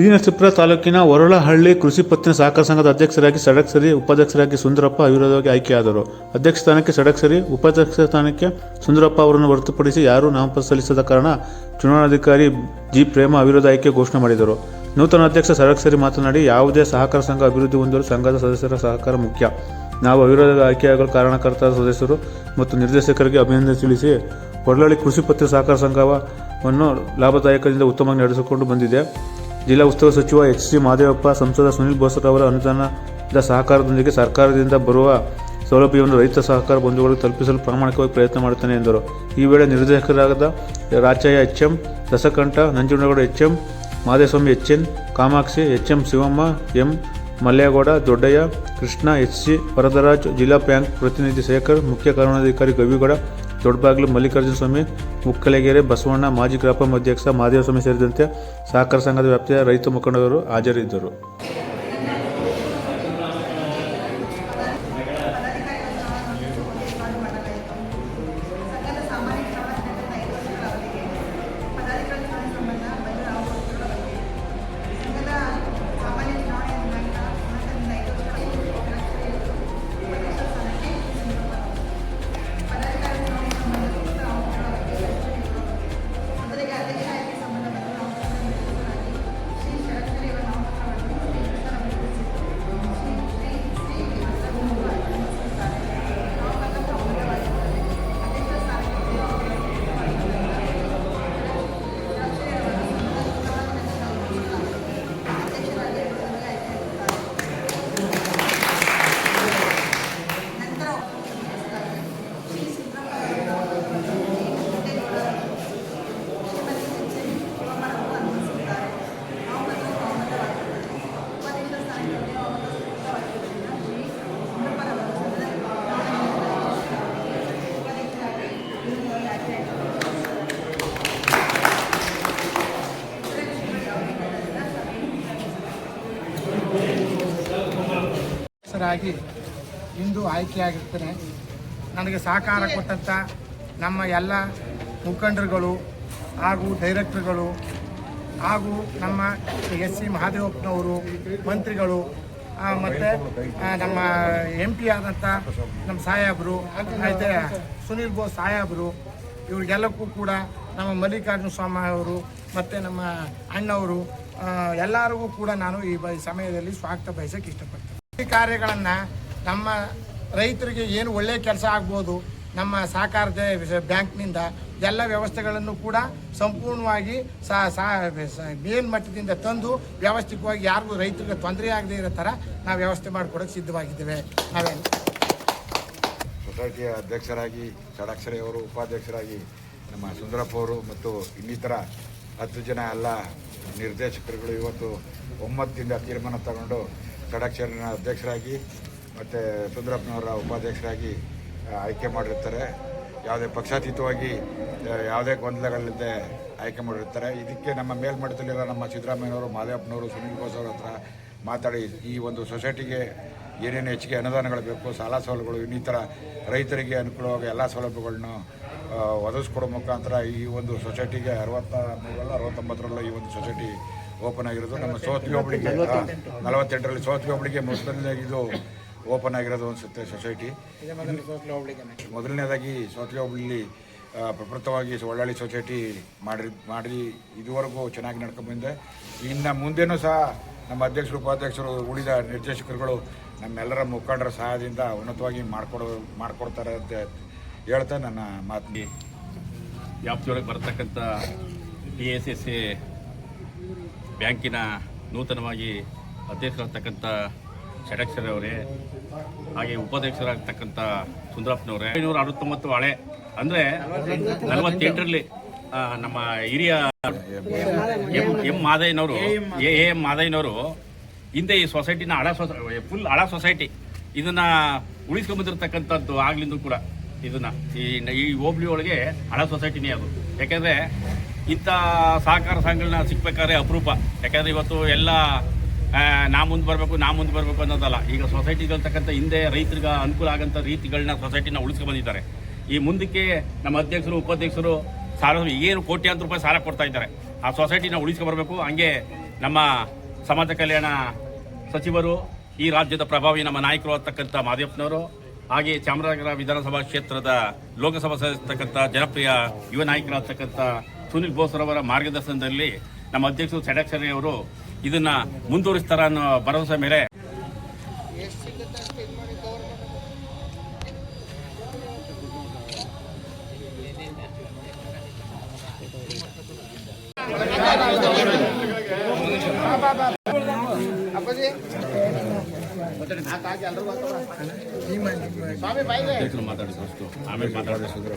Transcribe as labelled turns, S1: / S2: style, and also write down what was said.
S1: T Narasipura ತಾಲೂಕಿನ ವರುಳಹಳ್ಳಿ ಕೃಷಿ ಪತ್ತಿನ ಸಹಕಾರ ಸಂಘದ ಅಧ್ಯಕ್ಷರಾಗಿ ಸಡಕ್ಸರಿ ಉಪಾಧ್ಯಕ್ಷರಾಗಿ ಸುಂದರಪ್ಪ ಅವಿರೋಧವಾಗಿ ಆಯ್ಕೆಯಾದರು. ಅಧ್ಯಕ್ಷ ಸ್ಥಾನಕ್ಕೆ ಸಡಕ್ಸರಿ ಉಪಾಧ್ಯಕ್ಷ ಸ್ಥಾನಕ್ಕೆ ಸುಂದರಪ್ಪ ಅವರನ್ನು ಹೊರತುಪಡಿಸಿ ಯಾರೂ ನಾಮಪತ್ರ ಸಲ್ಲಿಸದ ಕಾರಣ ಚುನಾವಣಾಧಿಕಾರಿ ಜಿ. ಪ್ರೇಮ ಅವಿರೋಧ ಆಯ್ಕೆ ಘೋಷಣೆ ಮಾಡಿದರು. ನೂತನ ಅಧ್ಯಕ್ಷ ಸಡಕ್ಸರಿ ಮಾತನಾಡಿ, ಯಾವುದೇ ಸಹಕಾರ ಸಂಘ ಅಭಿವೃದ್ಧಿ ಹೊಂದಲು ಸಂಘದ ಸದಸ್ಯರ ಸಹಕಾರ ಮುಖ್ಯ. ನಾವು ಅವಿರೋಧ ಆಯ್ಕೆಯಾಗಲು ಕಾರಣಕರ್ತರ ಸದಸ್ಯರು ಮತ್ತು ನಿರ್ದೇಶಕರಿಗೆ ಅಭಿನಂದನೆ ತಿಳಿಸಿ ಹೊರಳಳ್ಳಿ ಕೃಷಿ ಪತ್ತಿನ ಸಹಕಾರ ಸಂಘವನ್ನು ಲಾಭದಾಯಕದಿಂದ ಉತ್ತಮವಾಗಿ ನಡೆಸಿಕೊಂಡು ಬಂದಿದೆ. ಜಿಲ್ಲಾ ಉಸ್ತುವಾರಿ ಸಚಿವ ಎಚ್ ಸಿ ಮಹದೇವಪ್ಪ ಸಂಸದ ಸುನಿಲ್ ಅವರ ಅನುದಾನದ ಸಹಕಾರದೊಂದಿಗೆ ಸರ್ಕಾರದಿಂದ ಬರುವ ಸೌಲಭ್ಯವನ್ನು ರೈತ ಸಹಕಾರ ಬಂಧುಗಳಿಗೆ ತಲುಪಿಸಲು ಪ್ರಾಮಾಣಿಕವಾಗಿ ಪ್ರಯತ್ನ ಮಾಡುತ್ತೇನೆ ಎಂದರು. ಈ ವೇಳೆ ನಿರ್ದೇಶಕರಾದ Rachaiah H M Dasakantha Nanjunagowda H M Madeswamy H N Kamakshi H M Shivamma, M Mallegowda, Doddaiah, Krishna H C, Varadaraj, ಜಿಲ್ಲಾ ಬ್ಯಾಂಕ್ ಪ್ರತಿನಿಧಿ ಶೇಖರ್, ಮುಖ್ಯ ಕಾನೂನಾಧಿಕಾರಿ ಗವಿಗೌಡ ದೊಡ್ಡಬಾಗಿಲು ಮಲ್ಲಿಕಾರ್ಜುನ ಸ್ವಾಮಿ, ಮುಕ್ಕಲೆಗೆರೆ, ಬಸವಣ್ಣ, ಮಾಜಿ ಗ್ರಾಪಂ ಅಧ್ಯಕ್ಷ ಮಹಾದೇವಸ್ವಾಮಿ ಸೇರಿದಂತೆ ಸಹಕಾರ ಸಂಘದ ವ್ಯಾಪ್ತಿಯ ರೈತ ಮುಖಂಡರು ಹಾಜರಿದ್ದರು.
S2: ಅಧ್ಯಕ್ಷರಾಗಿ ಇಂದು ಆಯ್ಕೆಯಾಗಿರ್ತೇನೆ ನನಗೆ ಸಹಕಾರ ಕೊಟ್ಟಂಥ ನಮ್ಮ ಎಲ್ಲ ಮುಖಂಡರುಗಳು ಹಾಗೂ ಡೈರೆಕ್ಟರ್ಗಳು ಹಾಗೂ ನಮ್ಮ ಎಸ್ ಸಿ ಮಹಾದೇವಪ್ಪನವರು, ಮಂತ್ರಿಗಳು ಮತ್ತು ನಮ್ಮ ಎಂ ಪಿ ಆದಂಥ ನಮ್ಮ ಸಾಹೇಬರು, ಮತ್ತು ಸುನೀಲ್ ಬೋಸ್ ಸಾಹೇಬರು, ಇವ್ರಿಗೆಲ್ಲಕ್ಕೂ ಕೂಡ ನಮ್ಮ ಮಲ್ಲಿಕಾರ್ಜುನ ಸ್ವಾಮಿ ಅವರು, ಮತ್ತು ನಮ್ಮ ಅಣ್ಣವರು ಎಲ್ಲರಿಗೂ ಕೂಡ ನಾನು ಈ ಸಮಯದಲ್ಲಿ ಸ್ವಾಗತ ಬಯಸಕ್ಕೆ ಇಷ್ಟಪಡ್ತೇನೆ. ಈ ಕಾರ್ಯಗಳನ್ನು ನಮ್ಮ ರೈತರಿಗೆ ಏನು ಒಳ್ಳೆಯ ಕೆಲಸ ಆಗ್ಬೋದು, ನಮ್ಮ ಸಹಕಾರದ ವಿಷ- ಬ್ಯಾಂಕ್ನಿಂದ, ಎಲ್ಲ ವ್ಯವಸ್ಥೆಗಳನ್ನು ಕೂಡ ಸಂಪೂರ್ಣವಾಗಿ ಸಾ ಮಟ್ಟದಿಂದ ತಂದು ವ್ಯವಸ್ಥಿತವಾಗಿ ಯಾರಿಗೂ ರೈತರಿಗೆ ತೊಂದರೆ ಆಗದೆ ಇರೋ ಥರ ನಾವು ವ್ಯವಸ್ಥೆ ಮಾಡಿಕೊಡೋಕೆ ಸಿದ್ಧವಾಗಿದ್ದೇವೆ. ನಾವೇನು?
S3: ಸೊಸೈಟಿಯ ಅಧ್ಯಕ್ಷರಾಗಿ ಷಡಾಕ್ಷರೆಯವರು ಉಪಾಧ್ಯಕ್ಷರಾಗಿ ನಮ್ಮ ಸುಂದರಪ್ಪ ಅವರು ಮತ್ತು ಇನ್ನಿತರ ಹತ್ತು ಜನ ಎಲ್ಲ ನಿರ್ದೇಶಕರುಗಳು ಇವತ್ತು ಒಮ್ಮತದಿಂದ ತೀರ್ಮಾನ ತಗೊಂಡು ಷಡಾಕ್ಷರಿನ ಅಧ್ಯಕ್ಷರಾಗಿ ಮತ್ತು ಸುಂದರಪ್ಪನವರ ಉಪಾಧ್ಯಕ್ಷರಾಗಿ ಆಯ್ಕೆ ಮಾಡಿರ್ತಾರೆ. ಯಾವುದೇ ಪಕ್ಷಾತೀತವಾಗಿ ಯಾವುದೇ ಗೊಂದಲಗಳಿಲ್ಲದೆ ಆಯ್ಕೆ ಮಾಡಿರ್ತಾರೆ. ಇದಕ್ಕೆ ನಮ್ಮ ಮೇಲ್ಮಟ್ಟದಲ್ಲಿರೋ ನಮ್ಮ ಸಿದ್ದರಾಮಯ್ಯನವರು, ಮಾದೇವಪ್ಪನವರು, ಸುನೀಲ್ ಘೋಷ್ ಅವ್ರ ಹತ್ರ ಮಾತಾಡಿ, ಈ ಒಂದು ಸೊಸೈಟಿಗೆ ಏನೇನು ಹೆಚ್ಚಿಗೆ ಅನುದಾನಗಳು ಬೇಕು, ಸಾಲ ಸೌಲಭ್ಯಗಳು, ಇನ್ನಿತರ ರೈತರಿಗೆ ಅನುಕೂಲವಾಗಿ ಎಲ್ಲ ಸೌಲಭ್ಯಗಳನ್ನು ಒದಗಿಸ್ಕೊಡೋ ಮುಖಾಂತರ ಈ ಒಂದು ಸೊಸೈಟಿಗೆ ಅರವತ್ತ ಮೂರಲ್ಲ, ಅರವತ್ತೊಂಬತ್ತರಲ್ಲ ಈ ಒಂದು ಸೊಸೈಟಿ ಓಪನ್ ಆಗಿರೋದು ನಮ್ಮ ಸೋತ್ವಿ ಒಬ್ಬಳಿಗೆ. ನಲವತ್ತೆಂಟರಲ್ಲಿ ಸೋತ್ವಿ ಒಬ್ಬಳಿಗೆ ಮೊದಲನೇ ಇದು ಓಪನ್ ಆಗಿರೋದು ಅನಿಸುತ್ತೆ ಸೊಸೈಟಿ. ಮೊದಲನೇದಾಗಿ ಸೋತ್ವಿ ಹೋಬಳಿಲಿ ಪ್ರಪೃತವಾಗಿ ಪ್ರಪ್ರಥಮವಾಗಿ ಒಳ್ಳೊಳ್ಳೆ ಸೊಸೈಟಿ ಮಾಡಿ ಮಾಡಿ ಇದುವರೆಗೂ ಚೆನ್ನಾಗಿ ನಡ್ಕೊಂಡ್ಬಂದೆ ಇನ್ನು ಮುಂದೆನೂ ಸಹ ನಮ್ಮ ಅಧ್ಯಕ್ಷರು ಉಪಾಧ್ಯಕ್ಷರು ಉಳಿದ ನಿರ್ದೇಶಕರುಗಳು ನಮ್ಮೆಲ್ಲರ ಮುಖಂಡರ ಸಹಾಯದಿಂದ ಉನ್ನತವಾಗಿ ಮಾಡಿಕೊಡೋ ಮಾಡಿಕೊಡ್ತಾರೆ ಅಂತ ಹೇಳ್ತಾ ನನ್ನ ಮಾತಿಗೆ.
S4: ವ್ಯಾಪ್ತಿಯೊಳಗೆ ಬರ್ತಕ್ಕಂಥ ಟಿ ಎಸ್ ಎಸ್ ಎ ಬ್ಯಾಂಕಿನ ನೂತನವಾಗಿ ಅಧ್ಯಕ್ಷರಾಗ್ತಕ್ಕಂಥ ಷಡಕ್ಷರವರೇ ಹಾಗೆ ಉಪಾಧ್ಯಕ್ಷರಾಗ್ತಕ್ಕಂಥ ಸುಂದರಪ್ಪನವರೇ ಐನೂರ ಅರವತ್ತೊಂಬತ್ತು ಹಳೆ, ಅಂದರೆ ನಲವತ್ತೆಂಟರಲ್ಲಿ ನಮ್ಮ ಹಿರಿಯ ಎಂ ಎಂ ಮಾದಯ್ಯನವರು, ಎ, ಎಂ ಮಾದಯ್ಯನವರು, ಹಿಂದೆ ಈ ಸೊಸೈಟಿನ ಹಳ ಸೊಸೈ ಫುಲ್ ಹಳ ಸೊಸೈಟಿ, ಇದನ್ನು ಉಳಿಸ್ಕೊಂಬಂದಿರತಕ್ಕಂಥದ್ದು ಆಗ್ಲಿಂದ ಕೂಡ ಇದನ್ನು. ಈ ಈ ಹೋಬಳಿ ಒಳಗೆ ಹಳ ಸೊಸೈಟಿನೇ ಅದು. ಯಾಕೆಂದ್ರೆ ಇಂಥ ಸಹಕಾರ ಸಂಘಗಳನ್ನ ಸಿಗ್ಬೇಕಾದ್ರೆ ಅಪರೂಪ. ಯಾಕಂದ್ರೆ ಇವತ್ತು ಎಲ್ಲ ನಾ ಮುಂದೆ ಬರಬೇಕು, ನಾ ಮುಂದೆ ಬರಬೇಕು ಅನ್ನೋದಲ್ಲ. ಈಗ ಸೊಸೈಟಿಗಳ್ತಕ್ಕಂಥ ಹಿಂದೆ ರೈತರಿಗೆ ಅನುಕೂಲ ಆಗೋಂಥ ರೀತಿಗಳನ್ನ ಸೊಸೈಟಿನ ಉಳಿಸ್ಕೊಂಡ್ ಬಂದಿದ್ದಾರೆ. ಈ ಮುಂದಕ್ಕೆ ನಮ್ಮ ಅಧ್ಯಕ್ಷರು, ಉಪಾಧ್ಯಕ್ಷರು ಸಾಲ, ಏನು ಕೋಟ್ಯಾಂತರ ರೂಪಾಯಿ ಸಾಲ ಕೊಡ್ತಾ ಇದ್ದಾರೆ. ಆ ಸೊಸೈಟಿನ ಉಳಿಸ್ಕೊಂಡ್ ಬರಬೇಕು. ಹಂಗೆ ನಮ್ಮ ಸಮಾಜ ಕಲ್ಯಾಣ ಸಚಿವರು, ಈ ರಾಜ್ಯದ ಪ್ರಭಾವಿ ನಮ್ಮ ನಾಯಕರು ಆಗ್ತಕ್ಕಂಥ ಮಾದೇಪ್ಪನವರು ಹಾಗೆ ಚಾಮರಾಜನಗರ ವಿಧಾನಸಭಾ ಕ್ಷೇತ್ರದ ಲೋಕಸಭಾ ಸದಸ್ಯ ಜನಪ್ರಿಯ ಯುವ ನಾಯಕರಾಗ್ತಕ್ಕಂಥ ಸುನಿಲ್ ಬೋಸ್ರವರ ಮಾರ್ಗದರ್ಶನದಲ್ಲಿ ನಮ್ಮ ಅಧ್ಯಕ್ಷರು ಸಡಕ್ಷರಿ ಅವರು ಇದನ್ನ ಮುಂದುವರಿಸ್ತಾರ ಅನ್ನೋ ಭರವಸೆ ಮೇಲೆ ಅಷ್ಟು. ಆಮೇಲೆ ಮಾತಾಡಿದ್ರು.